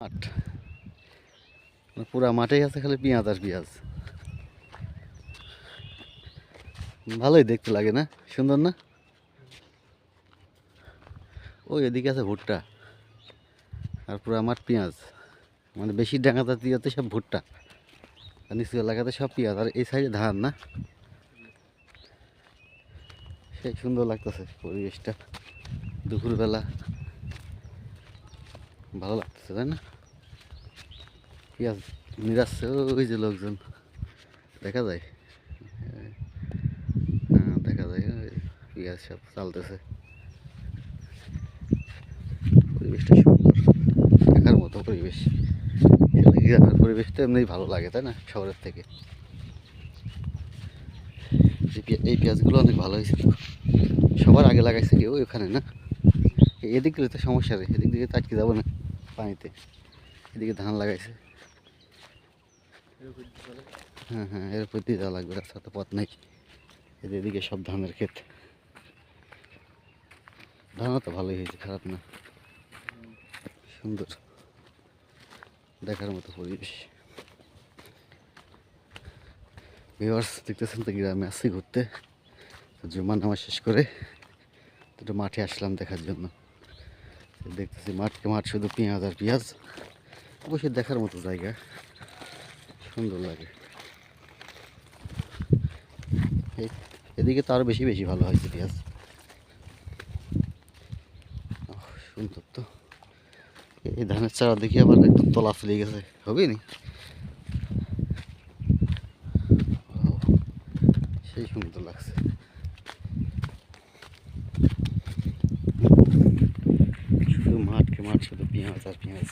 মাঠ। মানে পুরা মাঠেই আছে খালি পেঁয়াজ আর পেঁয়াজ। ভালোই দেখতে লাগে না? সুন্দর না? ওই এদিকে আছে ভুট্টা। আর পুরা মাঠ পেঁয়াজ। মানে বেশি ডাঙাতে দিয়েতে সব ভুট্টা। আর নিচু এলাকাতে সব পেঁয়াজ। আর এই সাইডে ধান না? সেই সুন্দর লাগতেছে পরিবেশটা। দুপুরবেলা ভালো লাগতেছে, তাই না? পেঁয়াজ নিরাচ্ছে ওই যে লোকজন। দেখা যায়। হ্যাঁ দেখা যায় পেঁয়াজ সব চালতেছে। পরিবেশটা সুন্দর। দেখার মতো পরিবেশ। গ্রামের পরিবেশটা এমনিই ভালো লাগে, তাই না? শহরের থেকে। এই পেঁয়া- পেঁয়াজগুলো অনেক ভালো হয়েছে। তো সবার আগে লাগাইছে কেউ ওখানে না? এদিক গেলে তো সমস্যা নেই, এদিক দিকে তো আটকে যাব না। পানিতে। এদিকে ধান লাগাইছে। হ্যাঁ হ্যাঁ এর উপর দিয়ে লাগবে, রাস্তা তো পথ নেই। এদিকে সব ধানের ক্ষেত। ধানও তো ভালোই হয়েছে, খারাপ না। সুন্দর। দেখার মতো পরিবেশ। ভিউয়ার্স, দেখতেছেন তো গ্রামে আসছি ঘুরতে। তো জুমা নামা শেষ করে দুটো মাঠে আসলাম দেখার জন্য। দেখতেছি মাঠকে মাঠ শুধু পেঁয়াজ আর পেঁয়াজ। অবশ্যই দেখার মতো জায়গা। সুন্দর লাগে। এদিকে তো আরও বেশি বেশি ভালো হয়েছে পেঁয়াজ। সুন্দর তো। এই ধানের চারা দেখি আবার একদম তলা ফুলে গেছে। হবে নি? সেই সুন্দর লাগছে শুধু মাঠ শুধু পেঁয়াজ আর পেঁয়াজ।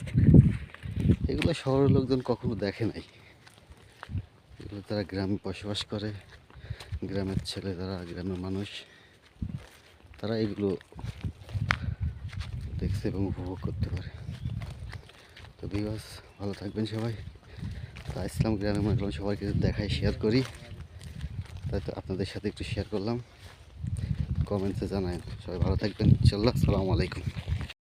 এগুলো শহরের লোকজন কখনো দেখে নাই। এগুলো তারা গ্রামে বসবাস করে। গ্রামের ছেলে তারা, গ্রামের মানুষ। তারা এগুলো দেখছে এবং উপভোগ করতে পারে। তো বিবাস ভালো থাকবেন সবাই। তা ইসলাম গ্রামে মনে করলাম সবাইকে দেখাই শেয়ার করি, তাই তো আপনাদের সাথে একটু শেয়ার করলাম। কমেন্টসে জানায় সবাই ভালো থাকবেন। ইনশাল্লাহ আসসালামু আলাইকুম।